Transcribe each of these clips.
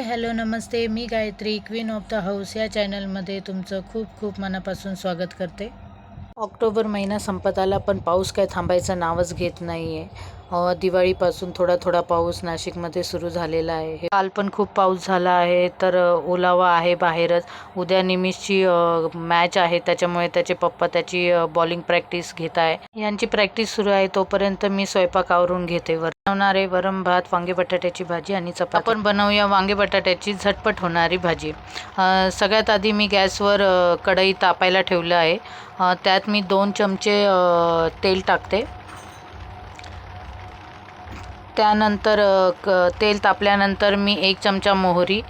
हाय hello नमस्ते. मी Gayatri queen of the house या चॅनलमध्ये तुमचं खूप खूप मनापासून स्वागत करते. ऑक्टोबर महिना संपत आला पण पाऊस काय थांबायचं नावच घेत नाही आहे दिवाळीपासून थोडा थोडा पाऊस नाशिकमध्ये सुरू झालेला आहे. काल पण खूप पाऊस झाला आहे तर ओलावा आहे बाहेरच. उद्या निमिषची मॅच आहे त्याच्यामुळे त्याचे पप्पा त्याची बॉलिंग प्रॅक्टिस घेत आहे. यांची प्रॅक्टिस सुरू आहे तोपर्यंत मी स्वयंपाक आवरून घेते. वर बनवणारे वरम भात वांगे बटाट्याची भाजी आणि चपाती. आपण बनवूया वांगे बटाट्याची झटपट होणारी भाजी. सगळ्यात आधी मी गॅसवर कढई तापायला ठेवलं आहे. त्यात मी दोन चमचे तेल टाकते. त्यानंतर क तेल तापल्यानंतर मी एक चमचा मोहरी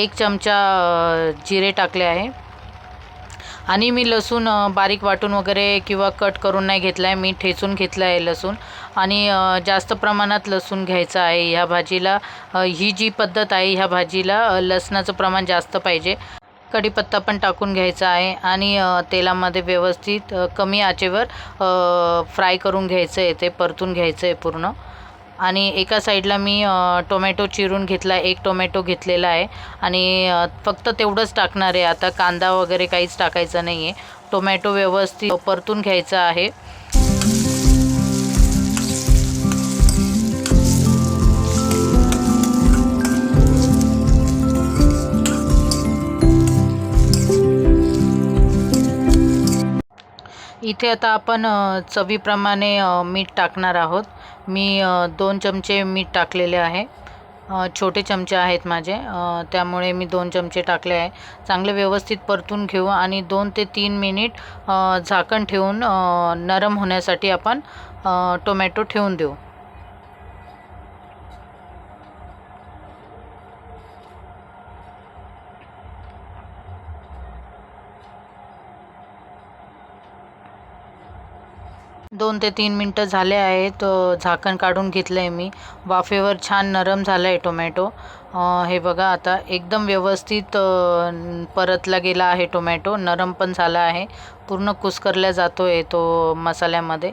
एक चमचा जिरे टाकले आहे. आणि मी लसूण बारीक वाटून वगैरे किंवा कट करून नाही घेतला आहे मी ठेचून घेतलं आहे लसूण. आणि जास्त प्रमाणात लसूण घ्यायचं आहे ह्या भाजीला. ही जी पद्धत आहे ह्या भाजीला लसणाचं प्रमाण जास्त पाहिजे. कढीपत्ता पण टाकून घ्यायचा आहे. आणि तेलामध्ये व्यवस्थित कमी आचेवर फ्राय करून घ्यायचं आहे. ते परतून घ्यायचं आहे पूर्ण. आणि एका साईडला मी टोमॅटो चिरून घेतला एक टोमॅटो घेतलेला आहे. आणि फक्त तेवढंच टाकणार आहे. आता कांदा वगैरे काहीच टाकायचं नाही आहे टोमॅटो व्यवस्थित परतून घ्यायचा आहे. इथे आता आपण चवीप्रमाणे मीठ टाकणार आहोत. मी दोन चमचे मीठ टाकलेले आहे. छोटे चमचे आहेत माझे. त्यामुळे मी दोन चमचे टाकले आहे. चांगले व्यवस्थित परतून घेऊ आणि दोन ते तीन मिनिट झाकण ठेवून नरम होण्यासाठी आपण टोमॅटो ठेवून देऊ. दोन ते तीन मिनटं झाले आहेत झाकण काढून घेतलं आहे मी. वाफेवर छान नरम झालं आहे टोमॅटो हे बघा आता एकदम व्यवस्थित परतला गेला आहे टोमॅटो. नरम पण झाला आहे. पूर्ण कुस्करला जातो आहे तो मसाल्यामध्ये.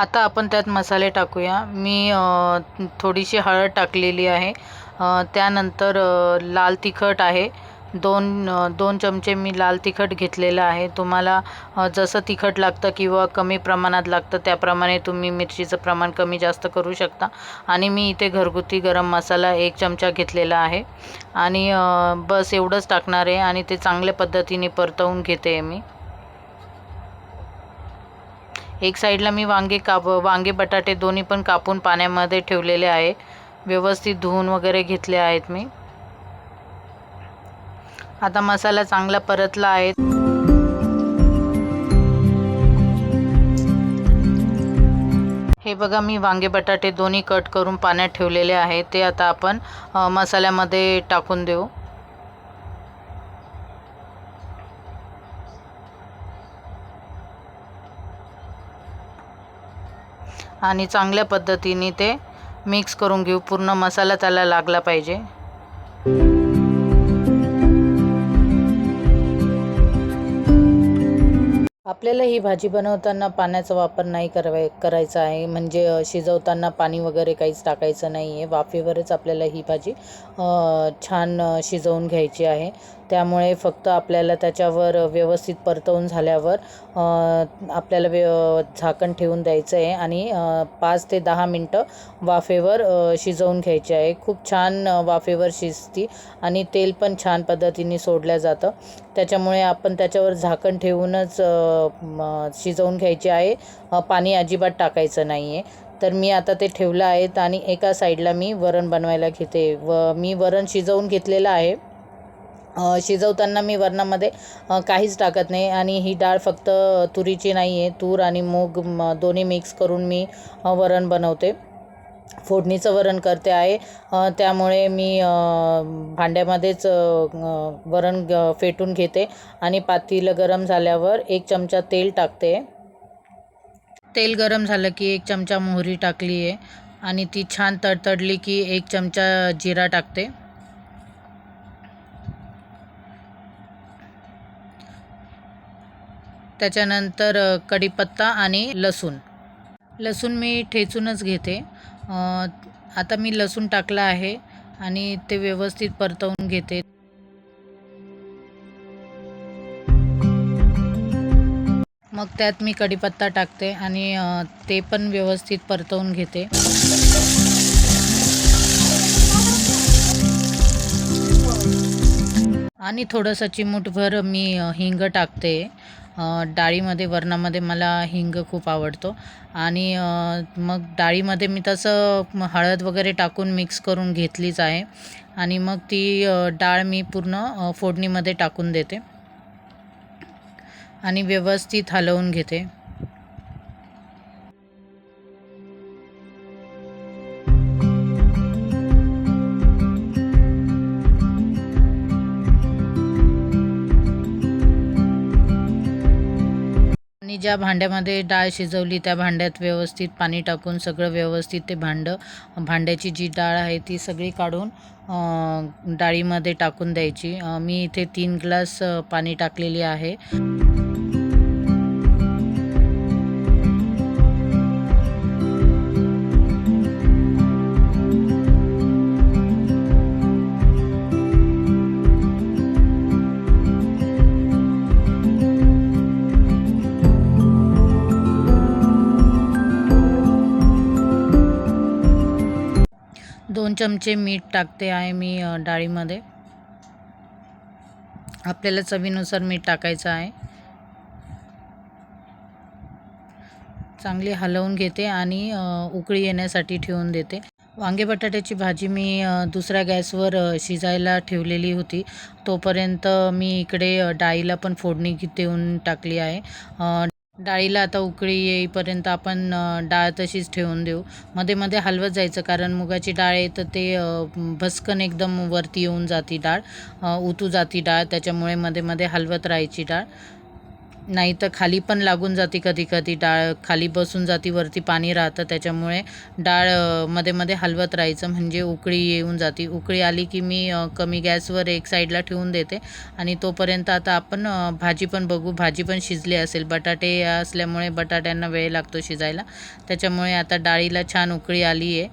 आता आपण त्यात मसाले टाकूया. मी थोडीशी हळद टाकलेली आहे. त्यानंतर लाल तिखट आहे. दोन दोन चमचे मी लाल तिखट घेतलेलं आहे. तुम्हाला जसं तिखट लागतं किंवा कमी प्रमाणात लागतं त्याप्रमाणे तुम्ही मिरचीचं प्रमाण कमी जास्त करू शकता. आणि मी इथे घरगुती गरम मसाला एक चमचा घेतलेला आहे. आणि बस एवढंच टाकणार आहे आणि ते चांगल्या पद्धतीने परतवून घेते मी. एक साईडला मी वांगे काप वांगे बटाटे दोन्ही पण कापून पाण्यामध्ये ठेवलेले आहे. व्यवस्थित धुवून वगैरे घेतले आहेत मी. आता मसाला चांगला परतला आहे. हे बघा मी वांगे बटाटे दोन्ही कट करून पाण्यात ठेवलेले आहे. ते आता आपण मसाल्यामध्ये टाकून देऊ. आणि चांगल्या पद्धतीने ते मिक्स करून घेऊ. पूर्ण मसाला त्याला लागला पाहिजे. आपल्याला ही भाजी बनवताना पाण्याचा वापर नाही करवाय करायचा आहे. म्हणजे शिजवताना पाणी वगैरे काहीच टाकायचं नाही आहे वाफेवरच आपल्याला ही भाजी छान शिजवून घ्यायची आहे. त्यामुळे फक्त आपल्याला त्याच्यावर व्यवस्थित परतवून झाल्यावर आपल्याला व्य झाकण ठेवून द्यायचं आहे आणि पाच ते दहा मिनटं वाफेवर शिजवून घ्यायची आहे. खूप छान वाफेवर शिजती आणि तेल पण छान पद्धतीने सोडलं जातं. त्याच्यामुळे आपण त्याच्यावर झाकण ठेवूनच शिजवून घ्यायचे आहे. पाणी अजिबात टाकायचं नाही आहे तर मी आता ते ठेवलं आहेत आणि एका साईडला मी वरण बनवायला घेते. व मी वरण शिजवून घेतलेलं आहे. शिजवताना मी वरणामध्ये काहीच टाकत नाही आणि ही डाळ फक्त तुरीची नाही आहे तूर आणि मूग दोन्ही मिक्स करून मी वरण बनवते. फोडणीचं वरण करते आहे. त्यामुळे मी भांड्यामध्येच वरण फेटून घेते आणि पातेलं गरम झाल्यावर एक चमचा तेल टाकते. तेल गरम झालं की एक चमचा मोहरी टाकली आहे आणि ती छान तडतडली की एक चमचा जिरा टाकते. त्याच्यानंतर कढीपत्ता आणि लसूण. लसूण मी ठेचूनच घेते. आता मी लसूण टाकला आहे आणि ते व्यवस्थित परतवून घेते. मग त्यात मी कढीपत्ता टाकते आणि ते पण व्यवस्थित परतवून घेते. आणि थोडंसं चिमूटभर मी हिंग टाकते. डाळीमध्ये वरणामध्ये मला हिंग खूप आवडतो. आणि मग डाळीमध्ये मी तसं हळद वगैरे टाकून मिक्स करून घेतलीच आहे. आणि मग ती डाळ मी पूर्ण फोडणीमध्ये टाकून देते. आणि व्यवस्थित हलवून घेते. आणि ज्या भांड्यामध्ये डाळ शिजवली त्या भांड्यात व्यवस्थित पाणी टाकून सगळं व्यवस्थित ते भांडं भांड्याची जी डाळ आहे ती सगळी काढून डाळीमध्ये टाकून द्यायची. मी इथे तीन ग्लास पाणी टाकलेली आहे. चमचे मीठ टाकते आहे मी डाळीमध्ये. आपल्याला चवीनुसार मीठ टाकायचं आहे. चांगली हलवून घेते आणि उकळी येण्यासाठी ठेवून देते. वांगे बटाट्याची भाजी मी दुसऱ्या गॅसवर शिजायला ठेवलेली होती. तोपर्यंत मी इकडे डाळीला पण फोडणी देऊन टाकली आहे. डाळीला आता उकळी येईपर्यंत आपण डाळ तशीच ठेवून देऊ. मध्ये मध्ये हलवत जायचं कारण मुगाची डाळ आहे तर ते भस्कन एकदम वरती येऊन जाती डाळ उतू जाती डाळ त्याच्यामुळे मध्ये मध्ये हलवत राहायची डाळ. नाही तर खाली पण लागून जाते कधी कधी. डाळ खाली बसून जाती वरती पाणी राहतं त्याच्यामुळे डाळमध्ये मध्ये हलवत राहायचं. म्हणजे उकळी येऊन जाती. उकळी आली की मी कमी गॅसवर एक साईडला ठेवून देते. आणि तोपर्यंत आता आपण भाजी पण बघू. भाजी पण शिजली असेल. बटाटे असल्यामुळे बटाट्यांना वेळ लागतो शिजायला. त्याच्यामुळे आता डाळीला छान उकळी आली आहे.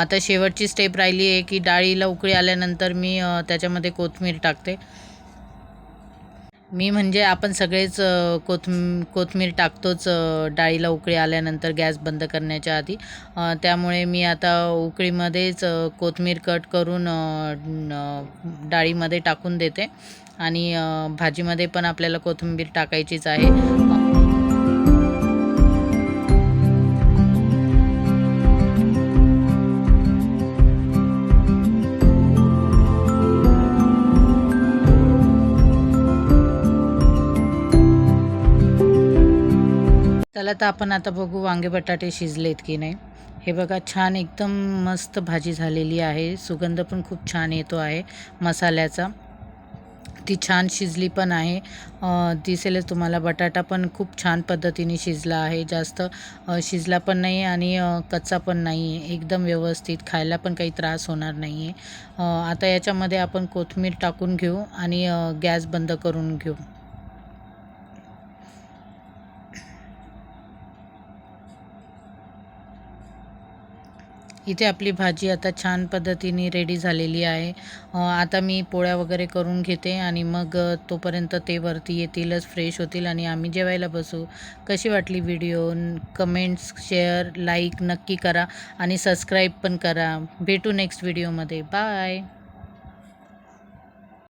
आता शेवटची स्टेप राहिली आहे की डाळीला उकळी आल्यानंतर मी त्याच्यामध्ये कोथमीर टाकते. मी म्हणजे आपण सगळेच कोथम कोथिंबीर टाकतोच डाळीला उकळी आल्यानंतर गॅस बंद करण्याच्या आधी. त्यामुळे मी आता उकळीमध्येच अ, कोथिंबीर कट करून डाळीमध्ये टाकून देते. आणि भाजीमध्ये पण आपल्याला कोथिंबीर टाकायचीच आहे. त्याला तर आपण आता बघू वांगे बटाटे शिजलेत की नाही. हे बघा छान एकदम मस्त भाजी झालेली आहे. सुगंध पण खूप छान येतो आहे मसाल्याचा. ती छान शिजली पण आहे. दिसेलच तुम्हाला बटाटा पण खूप छान पद्धतीने शिजला आहे. जास्त शिजला पण नाही आणि कच्चा पण नाही आहे एकदम व्यवस्थित खायला पण काही त्रास होणार नाही आहे आता याच्यामध्ये आपण कोथिंबीर टाकून घेऊ आणि गॅस बंद करून घेऊ. इथे आपली भाजी आता छान पद्धतीने रेडी झालेली आहे. आता मी पोळ्या वगैरे करून घेते आणि मग तोपर्यंत ते वरती येतीलच फ्रेश होतील आणि आम्ही जेवायला बसू. कशी वाटली व्हिडिओ कमेंट्स शेअर लाईक नक्की करा आणि सबस्क्राईब पण करा. भेटू नेक्स्ट व्हिडिओमध्ये बाय